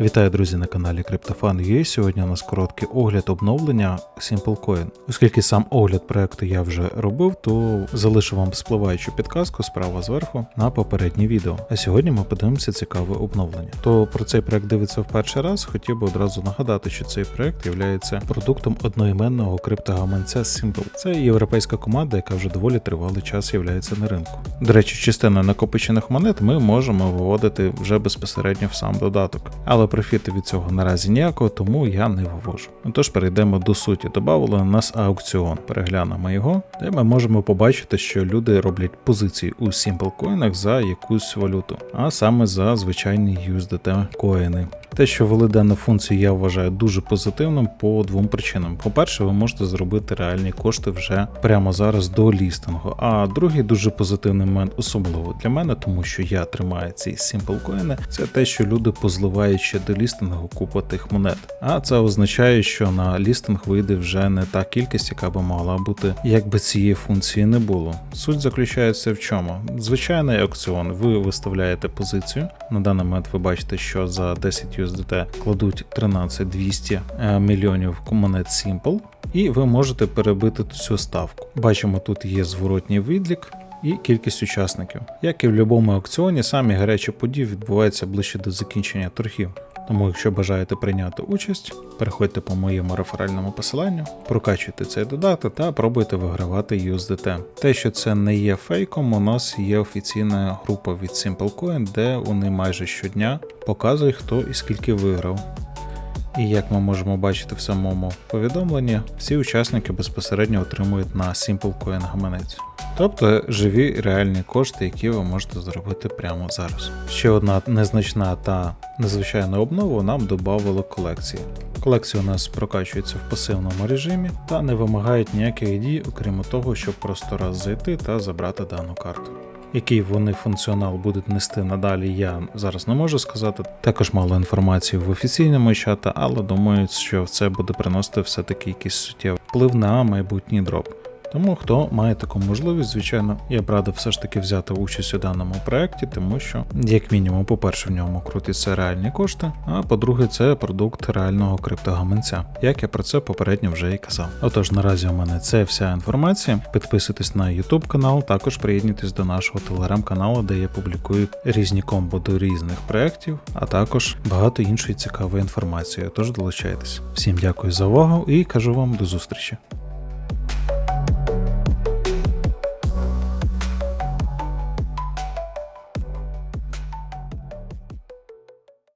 Вітаю, друзі, на каналі CryptoFan.ua. Сьогодні у нас короткий огляд обновлення SimpleCoin. Оскільки сам огляд проекту я вже робив, то залишу вам спливаючу підказку справа зверху на попереднє відео. А сьогодні ми подивимося цікаве обновлення. То про цей проект дивиться в перший раз, хотів би одразу нагадати, що цей проект є продуктом одноіменного криптогаманця Simple. Це європейська команда, яка вже доволі тривалий час є на ринку. До речі, частину накопичених монет ми можемо виводити вже безпосередньо в сам додаток. Але профіту від цього наразі ніякого, тому я не вивожу. Тож перейдемо до суті. Добавили у нас аукціон. Переглянемо його, де ми можемо побачити, що люди роблять позиції у Simple за якусь валюту, а саме за звичайні USDT коїни. Те, що ввели дану функцію, я вважаю дуже позитивним по двом причинам. По-перше, ви можете зробити реальні кошти вже прямо зараз до лістингу. А другий дуже позитивний момент, особливо для мене, тому що я тримаю ці Simple коїни, це те, що люди позливають ще до лістингу купу тих монет. А це означає, що на лістинг вийде вже не та кількість, яка би могла бути, якби цієї функції не було. Суть заключається в чому? Звичайний аукціон, ви виставляєте позицію. На даний момент ви бачите, що за 10 USDT кладуть 13 200 е, мільйонів монет Simple, і ви можете перебити цю ставку. Бачимо, тут є зворотній відлік. І кількість учасників. Як і в будь-якому аукціоні, самі гарячі події відбуваються ближче до закінчення торгів. Тому, якщо бажаєте прийняти участь, переходьте по моєму реферальному посиланню, прокачуйте цей додаток та пробуйте вигравати USDT. Те, що це не є фейком, у нас є офіційна група від SimpleCoin, де вони майже щодня показують, хто і скільки виграв. І як ми можемо бачити в самому повідомленні, всі учасники безпосередньо отримують на SimpleCoin гаманець. Тобто живі реальні кошти, які ви можете зробити прямо зараз. Ще одна незначна та незвичайна обнова нам додавали колекції. Колекції у нас прокачуються в пасивному режимі та не вимагають ніяких дій, окрім того, щоб просто раз зайти та забрати дану карту. Який вони функціонал будуть нести надалі, я зараз не можу сказати. Також мало інформації в офіційному чата, але думаю, що це буде приносити все-таки якийсь суттєвий вплив на майбутній дроп. Тому хто має таку можливість, звичайно, я б радив все ж таки взяти участь у даному проєкті, тому що, як мінімум, по-перше, в ньому крутяться реальні кошти, а по-друге, це продукт реального криптогаманця, як я про це попередньо вже і казав. Отож, наразі у мене це вся інформація. Підписуйтесь на YouTube канал, також приєднуйтесь до нашого телеграм-каналу, де я публікую різні комбо до різних проєктів, а також багато іншої цікавої інформації. Тож долучайтесь. Всім дякую за увагу і кажу вам до зустрічі.